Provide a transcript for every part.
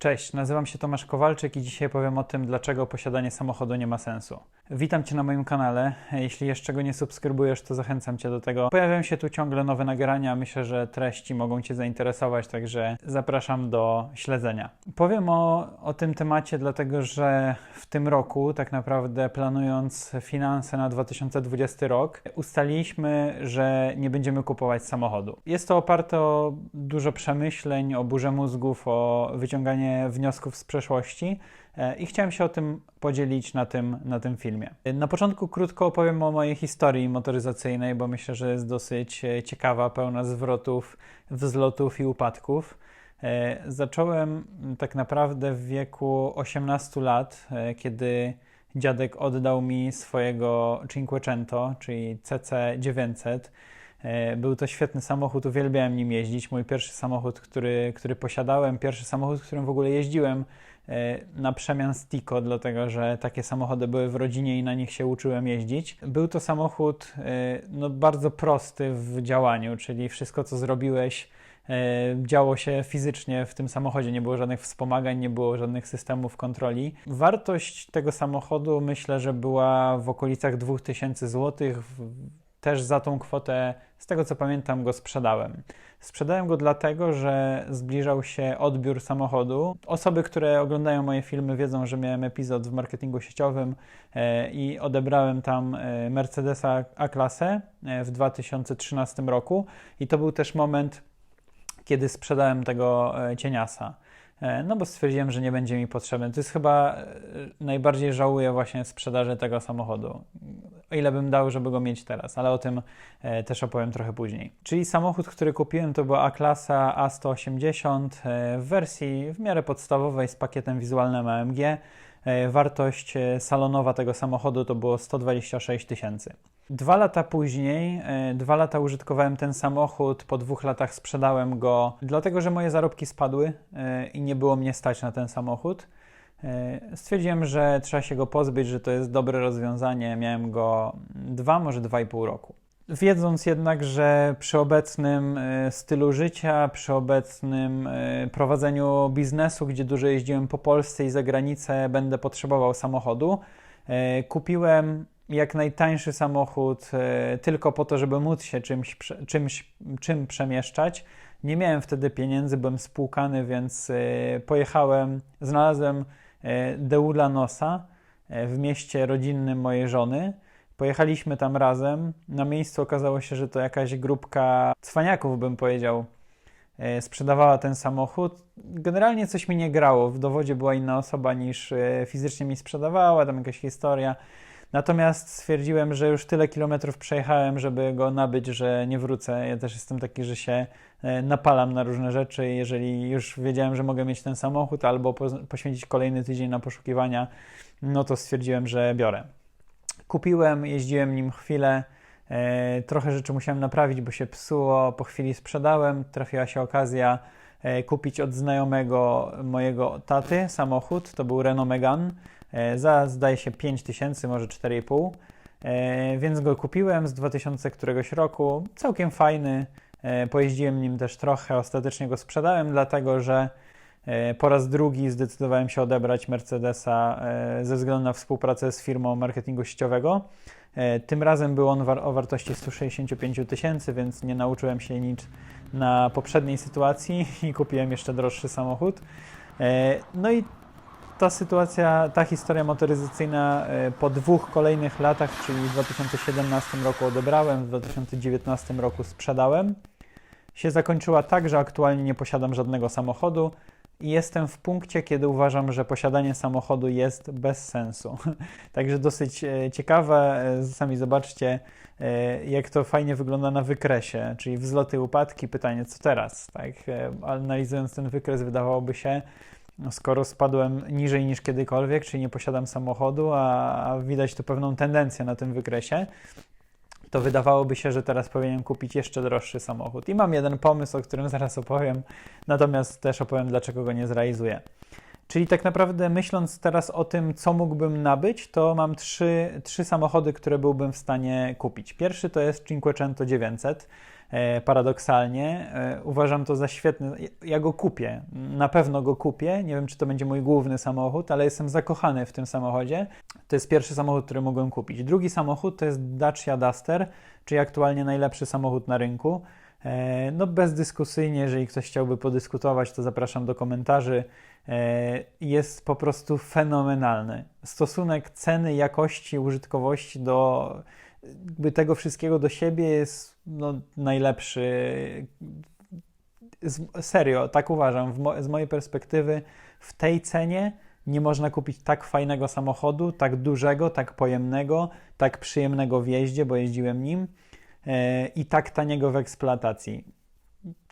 Cześć, nazywam się Tomasz Kowalczyk i dzisiaj powiem o tym, dlaczego posiadanie samochodu nie ma sensu. Witam Cię na moim kanale. Jeśli jeszcze go nie subskrybujesz, to zachęcam Cię do tego. Pojawiają się tu ciągle nowe nagrania. Myślę, że treści mogą Cię zainteresować, także zapraszam do śledzenia. Powiem o, o tym temacie, dlatego że w tym roku, tak naprawdę planując finanse na 2020 rok, ustaliliśmy, że nie będziemy kupować samochodu. Jest to oparte o dużo przemyśleń, o burzę mózgów, o wyciąganie wniosków z przeszłości e, i chciałem się o tym podzielić na tym, na tym filmie. Na początku krótko opowiem o mojej historii motoryzacyjnej, bo myślę, że jest dosyć e, ciekawa, pełna zwrotów, wzlotów i upadków. E, zacząłem tak naprawdę w wieku 18 lat, kiedy dziadek oddał mi swojego Cinquecento, czyli CC900 E, był to świetny samochód, uwielbiałem nim jeździć. Mój pierwszy samochód, który, który posiadałem, pierwszy samochód, którym w ogóle jeździłem e, na przemian Stico, dlatego że takie samochody były w rodzinie i na nich się uczyłem jeździć. Był to samochód e, no, bardzo prosty w działaniu, czyli wszystko co zrobiłeś działo się fizycznie w tym samochodzie, nie było żadnych wspomagań, nie było żadnych systemów kontroli. Wartość tego samochodu myślę, że była w okolicach 2000 zł też za tą kwotę, z tego co pamiętam, go sprzedałem. Sprzedałem go dlatego, że zbliżał się odbiór samochodu. Osoby, które oglądają moje filmy, wiedzą, że miałem epizod w marketingu sieciowym e, i odebrałem tam e, Mercedesa A-klasę e, w 2013 roku. I to był też moment, kiedy sprzedałem tego cieniasa. E, no bo stwierdziłem, że nie będzie mi potrzebny. To jest chyba e, najbardziej żałuję właśnie sprzedaży tego samochodu. O ile bym dał, żeby go mieć teraz, ale o tym e, też opowiem trochę później. Czyli samochód, który kupiłem, to była A-klasa A180 w wersji w miarę podstawowej z pakietem wizualnym AMG. Wartość salonowa tego samochodu to było 126 tysięcy. Dwa lata później, e, dwa lata użytkowałem ten samochód, po dwóch latach sprzedałem go, dlatego że moje zarobki spadły e, i nie było mnie stać na ten samochód. E, stwierdziłem, że trzeba się go pozbyć, że to jest dobre rozwiązanie. Miałem go dwa, może dwa i pół roku. Wiedząc jednak, że przy obecnym stylu życia, przy obecnym prowadzeniu biznesu, gdzie dużo jeździłem po Polsce i za granicę, będę potrzebował samochodu, kupiłem jak najtańszy samochód e, tylko po to, żeby móc się czymś, czymś, czym przemieszczać. Nie miałem wtedy pieniędzy, byłem spłukany, więc e, pojechałem, znalazłem e, Deula Nosa w mieście rodzinnym mojej żony. Pojechaliśmy tam razem. Na miejscu okazało się, że to jakaś grupka cwaniaków, bym powiedział, sprzedawała ten samochód. Generalnie coś mi nie grało. W dowodzie była inna osoba niż fizycznie mi sprzedawała, tam jakaś historia. Natomiast stwierdziłem, że już tyle kilometrów przejechałem, żeby go nabyć, że nie wrócę. Ja też jestem taki, że się e, napalam na różne rzeczy. Jeżeli już wiedziałem, że mogę mieć ten samochód albo poświęcić kolejny tydzień na poszukiwania, no to stwierdziłem, że biorę. Kupiłem, jeździłem nim chwilę. E, trochę rzeczy musiałem naprawić, bo się psuło. Po chwili sprzedałem. Trafiła się okazja e, kupić od znajomego mojego taty samochód. To był Renault Megane E, za zdaje się 5000, może 4,5. E, więc go kupiłem z 2000 któregoś roku. Całkiem fajny. Pojeździłem nim też trochę, ostatecznie go sprzedałem, dlatego że po raz drugi zdecydowałem się odebrać Mercedesa ze względu na współpracę z firmą marketingu sieciowego. Tym razem był on o wartości 165 tysięcy, więc nie nauczyłem się nic na poprzedniej sytuacji i kupiłem jeszcze droższy samochód. No i ta sytuacja, ta historia motoryzacyjna e, po dwóch kolejnych latach, czyli w 2017 roku odebrałem, w 2019 roku sprzedałem, się zakończyła tak, że aktualnie nie posiadam żadnego samochodu jestem w punkcie, kiedy uważam, że posiadanie samochodu jest bez sensu. Także dosyć e, ciekawe, e, sami zobaczcie, jak to fajnie wygląda na wykresie, czyli wzloty, upadki, pytanie co teraz. Tak? Analizując ten wykres wydawałoby się, no, skoro spadłem niżej niż kiedykolwiek, czyli nie posiadam samochodu, a, widać tu pewną tendencję na tym wykresie, to wydawałoby się, że teraz powinienem kupić jeszcze droższy samochód. I mam jeden pomysł, o którym zaraz opowiem, natomiast też opowiem, dlaczego go nie zrealizuję. Czyli tak naprawdę myśląc teraz o tym, co mógłbym nabyć, to mam trzy, trzy samochody, które byłbym w stanie kupić. Pierwszy to jest Cinquecento 900. e, paradoksalnie. E, uważam to za świetny. Ja go kupię, na pewno go kupię. Nie wiem, czy to będzie mój główny samochód, ale jestem zakochany w tym samochodzie. To jest pierwszy samochód, który mogłem kupić. Drugi samochód to jest Dacia Duster, czyli aktualnie najlepszy samochód na rynku. E, no bezdyskusyjnie, jeżeli ktoś chciałby podyskutować, to zapraszam do komentarzy. E, jest po prostu fenomenalny. Stosunek ceny, jakości, użytkowości do tego wszystkiego do siebie jest no, najlepszy. Z, serio, tak uważam. Mo z mojej perspektywy, w tej cenie nie można kupić tak fajnego samochodu, tak dużego, tak pojemnego, tak przyjemnego w jeździe, bo jeździłem nim e, i tak taniego w eksploatacji.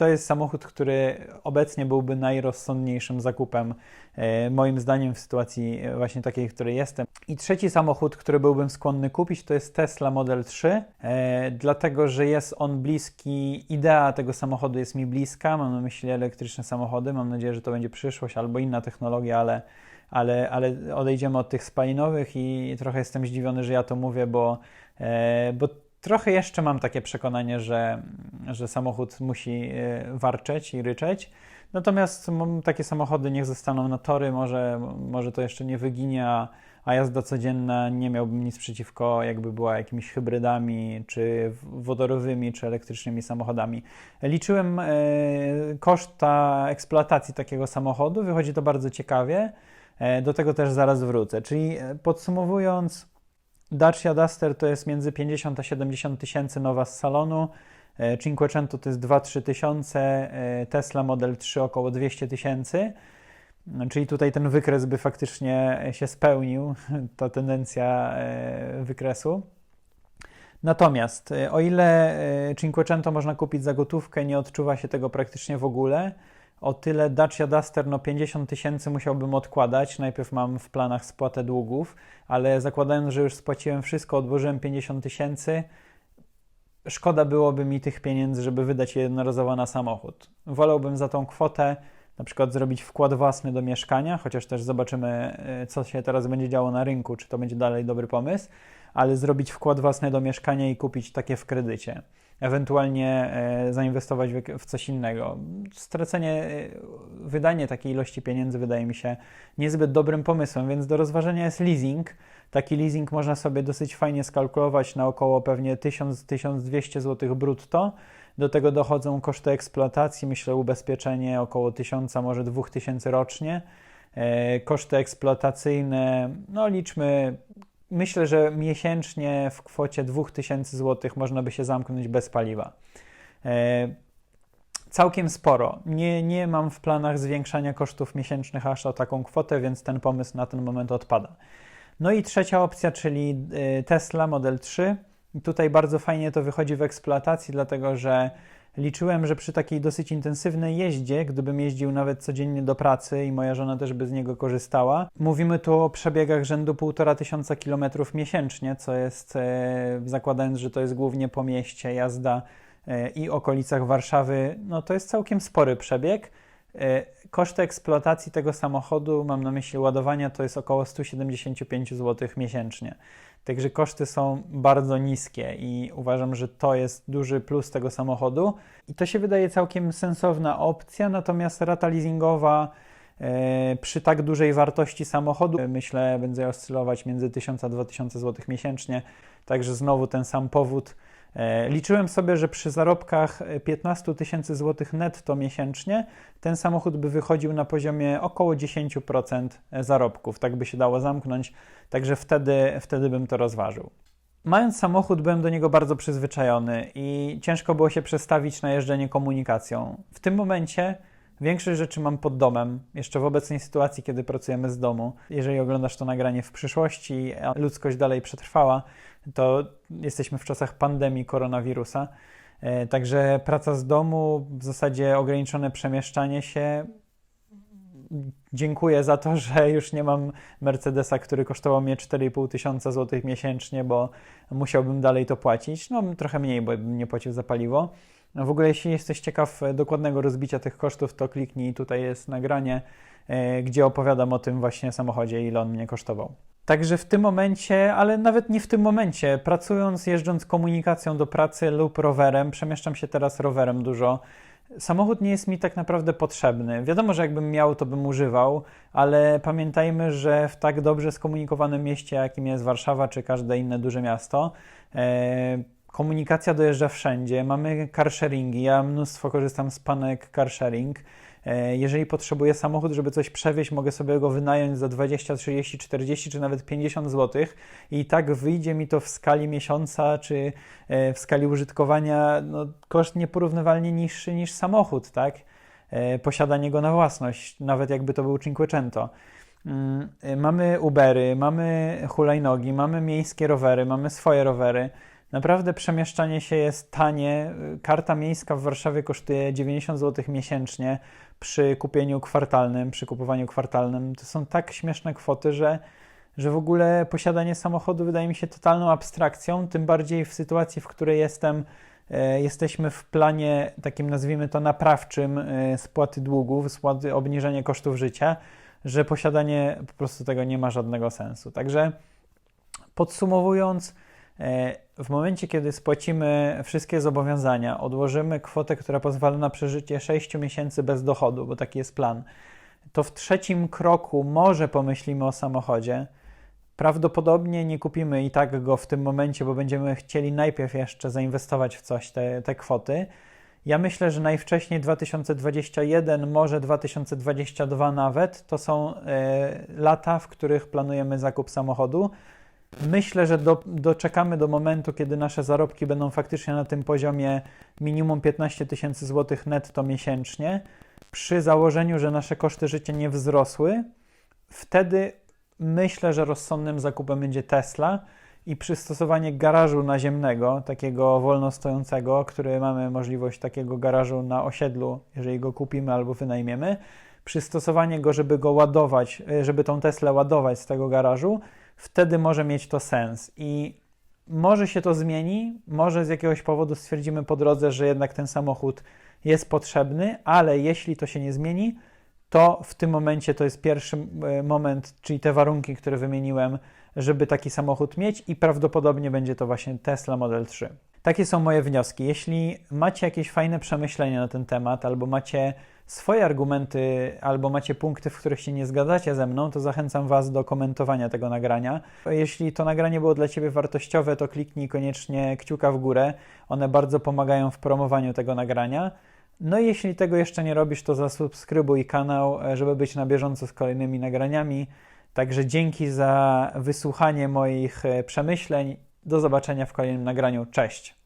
To jest samochód, który obecnie byłby najrozsądniejszym zakupem, e, moim zdaniem, w sytuacji właśnie takiej, w której jestem. I trzeci samochód, który byłbym skłonny kupić, to jest Tesla Model 3, e, dlatego że jest on bliski, idea tego samochodu jest mi bliska. Mam na myśli elektryczne samochody. Mam nadzieję, że to będzie przyszłość albo inna technologia, ale ale, ale odejdziemy od tych spalinowych i trochę jestem zdziwiony, że ja to mówię, bo, e, bo trochę jeszcze mam takie przekonanie, że, że samochód musi e, warczeć i ryczeć. Natomiast takie samochody niech zostaną na tory, może, może to jeszcze nie wyginie, a, jazda codzienna nie miałbym nic przeciwko, jakby była jakimiś hybrydami, czy wodorowymi, czy elektrycznymi samochodami. Liczyłem e, koszta eksploatacji takiego samochodu, wychodzi to bardzo ciekawie. E, do tego też zaraz wrócę. Czyli e, podsumowując, Dacia Duster to jest między 50 a 70 tysięcy nowa z salonu, e, Cinquecento to jest 2-3 tysiące, Tesla Model 3 około 200 tysięcy. Czyli tutaj ten wykres by faktycznie się spełnił, ta tendencja wykresu. Natomiast o ile Cinquecento można kupić za gotówkę, nie odczuwa się tego praktycznie w ogóle, o tyle Dacia Duster, no 50 tysięcy musiałbym odkładać. Najpierw mam w planach spłatę długów, ale zakładając, że już spłaciłem wszystko, odłożyłem 50 tysięcy, szkoda byłoby mi tych pieniędzy, żeby wydać je jednorazowo na samochód. Wolałbym za tą kwotę na przykład zrobić wkład własny do mieszkania, chociaż też zobaczymy, y, co się teraz będzie działo na rynku, czy to będzie dalej dobry pomysł, ale zrobić wkład własny do mieszkania i kupić takie w kredycie ewentualnie e, zainwestować w coś innego. Stracenie, e, wydanie takiej ilości pieniędzy wydaje mi się niezbyt dobrym pomysłem, więc do rozważenia jest leasing. Taki leasing można sobie dosyć fajnie skalkulować na około pewnie 1000-1200 zł brutto. Do tego dochodzą koszty eksploatacji, myślę ubezpieczenie około 1000, może 2000 rocznie. E, koszty eksploatacyjne, no liczmy myślę, że miesięcznie w kwocie 2000 zł można by się zamknąć bez paliwa. E, całkiem sporo. Nie, nie mam w planach zwiększania kosztów miesięcznych aż o taką kwotę, więc ten pomysł na ten moment odpada. No i trzecia opcja, czyli e, Tesla Model 3. Tutaj bardzo fajnie to wychodzi w eksploatacji, dlatego że Liczyłem, że przy takiej dosyć intensywnej jeździe, gdybym jeździł nawet codziennie do pracy i moja żona też by z niego korzystała, mówimy tu o przebiegach rzędu 1,5 tysiąca kilometrów miesięcznie, co jest, e, zakładając, że to jest głównie po mieście jazda e, i okolicach Warszawy, no to jest całkiem spory przebieg. E, koszty eksploatacji tego samochodu, mam na myśli ładowania, to jest około 175 zł miesięcznie. Także koszty są bardzo niskie i uważam, że to jest duży plus tego samochodu. I to się wydaje całkiem sensowna opcja, natomiast rata leasingowa e, przy tak dużej wartości samochodu, myślę, będzie oscylować między 1000 a 2000 zł miesięcznie. Także znowu ten sam powód E, liczyłem sobie, że przy zarobkach 15 tysięcy złotych netto miesięcznie ten samochód by wychodził na poziomie około 10% zarobków. Tak by się dało zamknąć, także wtedy, wtedy bym to rozważył. Mając samochód, byłem do niego bardzo przyzwyczajony i ciężko było się przestawić na jeżdżenie komunikacją. W tym momencie większość rzeczy mam pod domem, jeszcze w obecnej sytuacji, kiedy pracujemy z domu. Jeżeli oglądasz to nagranie w przyszłości, a ludzkość dalej przetrwała, to jesteśmy w czasach pandemii koronawirusa. E, także praca z domu, w zasadzie ograniczone przemieszczanie się. Dziękuję za to, że już nie mam Mercedesa, który kosztował mnie 4,5 tysiąca złotych miesięcznie, bo musiałbym dalej to płacić. No, trochę mniej, bo bym nie płacił za paliwo. No, w ogóle, jeśli jesteś ciekaw dokładnego rozbicia tych kosztów, to kliknij, tutaj jest nagranie, e, gdzie opowiadam o tym właśnie samochodzie, ile on mnie kosztował. Także w tym momencie, ale nawet nie w tym momencie, pracując, jeżdżąc komunikacją do pracy lub rowerem, przemieszczam się teraz rowerem dużo. Samochód nie jest mi tak naprawdę potrzebny. Wiadomo, że jakbym miał, to bym używał, ale pamiętajmy, że w tak dobrze skomunikowanym mieście, jakim jest Warszawa czy każde inne duże miasto, e, komunikacja dojeżdża wszędzie. Mamy carsharingi. Ja mnóstwo korzystam z panek carsharing. E, jeżeli potrzebuję samochód, żeby coś przewieźć, mogę sobie go wynająć za 20, 30, 40 czy nawet 50 zł i tak wyjdzie mi to w skali miesiąca czy e, w skali użytkowania no, koszt nieporównywalnie niższy niż samochód, tak? E, posiadanie go na własność, nawet jakby to był Cinquecento. Mm, mamy Ubery, mamy hulajnogi, mamy miejskie rowery, mamy swoje rowery. Naprawdę przemieszczanie się jest tanie. Karta miejska w Warszawie kosztuje 90 zł miesięcznie przy kupieniu kwartalnym, przy kupowaniu kwartalnym. To są tak śmieszne kwoty, że, że w ogóle posiadanie samochodu wydaje mi się totalną abstrakcją, tym bardziej w sytuacji, w której jestem, e, jesteśmy w planie takim nazwijmy to naprawczym e, spłaty długów, spłaty, obniżenie kosztów życia, że posiadanie po prostu tego nie ma żadnego sensu. Także podsumowując, w momencie, kiedy spłacimy wszystkie zobowiązania, odłożymy kwotę, która pozwala na przeżycie 6 miesięcy bez dochodu, bo taki jest plan, to w trzecim kroku może pomyślimy o samochodzie. Prawdopodobnie nie kupimy i tak go w tym momencie, bo będziemy chcieli najpierw jeszcze zainwestować w coś te, te kwoty. Ja myślę, że najwcześniej 2021, może 2022 nawet, to są y, lata, w których planujemy zakup samochodu. Myślę, że do, doczekamy do momentu, kiedy nasze zarobki będą faktycznie na tym poziomie minimum 15 tysięcy złotych netto miesięcznie, przy założeniu, że nasze koszty życia nie wzrosły. Wtedy myślę, że rozsądnym zakupem będzie Tesla i przystosowanie garażu naziemnego, takiego wolno stojącego, który mamy możliwość takiego garażu na osiedlu, jeżeli go kupimy albo wynajmiemy, przystosowanie go, żeby go ładować, żeby tą Teslę ładować z tego garażu wtedy może mieć to sens. I może się to zmieni, może z jakiegoś powodu stwierdzimy po drodze, że jednak ten samochód jest potrzebny, ale jeśli to się nie zmieni, to w tym momencie to jest pierwszy e, moment, czyli te warunki, które wymieniłem, żeby taki samochód mieć i prawdopodobnie będzie to właśnie Tesla Model 3. Takie są moje wnioski. Jeśli macie jakieś fajne przemyślenia na ten temat, albo macie swoje argumenty, albo macie punkty, w których się nie zgadzacie ze mną, to zachęcam Was do komentowania tego nagrania. Jeśli to nagranie było dla Ciebie wartościowe, to kliknij koniecznie kciuka w górę. One bardzo pomagają w promowaniu tego nagrania. No i jeśli tego jeszcze nie robisz, to zasubskrybuj kanał, żeby być na bieżąco z kolejnymi nagraniami. Także dzięki za wysłuchanie moich przemyśleń. Do zobaczenia w kolejnym nagraniu. Cześć!